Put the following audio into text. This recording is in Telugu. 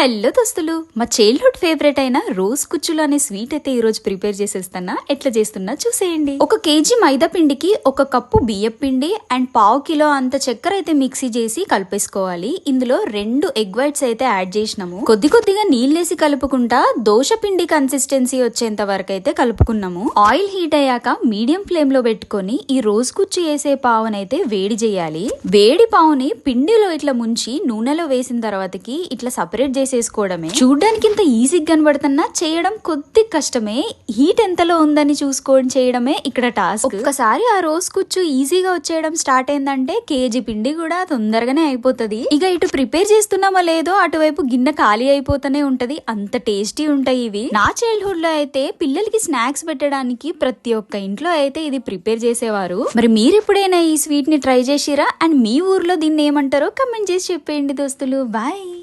హలో దోస్తులు మా చైల్డ్హుడ్ ఫేవరెట్ అయిన రోజ్ కుచ్చులు అనే స్వీట్ అయితే ఈ రోజు ప్రిపేర్ చేసేస్తున్నా ఎట్లా చేస్తున్నా చూసేయండి. ఒక కేజీ మైదా పిండికి ఒక కప్పు బియ్యం పిండి అండ్ పావు కిలో అంత చక్కెర అయితే మిక్సీ చేసి కలిపేసుకోవాలి. ఇందులో రెండు ఎగ్ వైట్స్ అయితే యాడ్ చేసినాము. కొద్ది కొద్దిగా నీళ్ళేసి కలుపుకుంటా దోశ పిండి కన్సిస్టెన్సీ వచ్చేంత వరకు అయితే కలుపుకున్నాము. ఆయిల్ హీట్ అయ్యాక మీడియం ఫ్లేమ్లో పెట్టుకొని ఈ రోజ్ కుచ్చు వేసే పావునైతే వేడి చేయాలి. వేడి పావుని పిండిలో ఇట్లా ముంచి నూనెలో వేసిన తర్వాతకి ఇట్లా సపరేట్ చేసి చేసేసుకోవడమే. చూడడానికి ఇంత ఈజీగా కనబడుతున్నా చేయడం కొద్ది కష్టమే. హీట్ ఎంతలో ఉందని చూసుకొని చేయడమే ఇక్కడ టాస్క్ ఒక్కసారి ఆ రోజ్ కూర్చు ఈజీగా వచ్చేయడం స్టార్ట్ అయిందంటే కేజీ పిండి కూడా తొందరగానే అయిపోతది. ఇక ఇటు ప్రిపేర్ చేస్తున్నామా లేదో అటువైపు గిన్నె ఖాళీ అయిపోతూనే ఉంటది. అంత టేస్టీ ఉంటాయి ఇవి. నా చైల్డ్హుడ్లో అయితే పిల్లలకి స్నాక్స్ పెట్టడానికి ప్రతి ఒక్క ఇంట్లో అయితే ఇది ప్రిపేర్ చేసేవారు. మరి మీరు ఎప్పుడైనా ఈ స్వీట్ని ట్రై చేసిరా? అండ్ మీ ఊర్లో దీన్ని ఏమంటారో కమెంట్ చేసి చెప్పేయండి దోస్తులు. బాయ్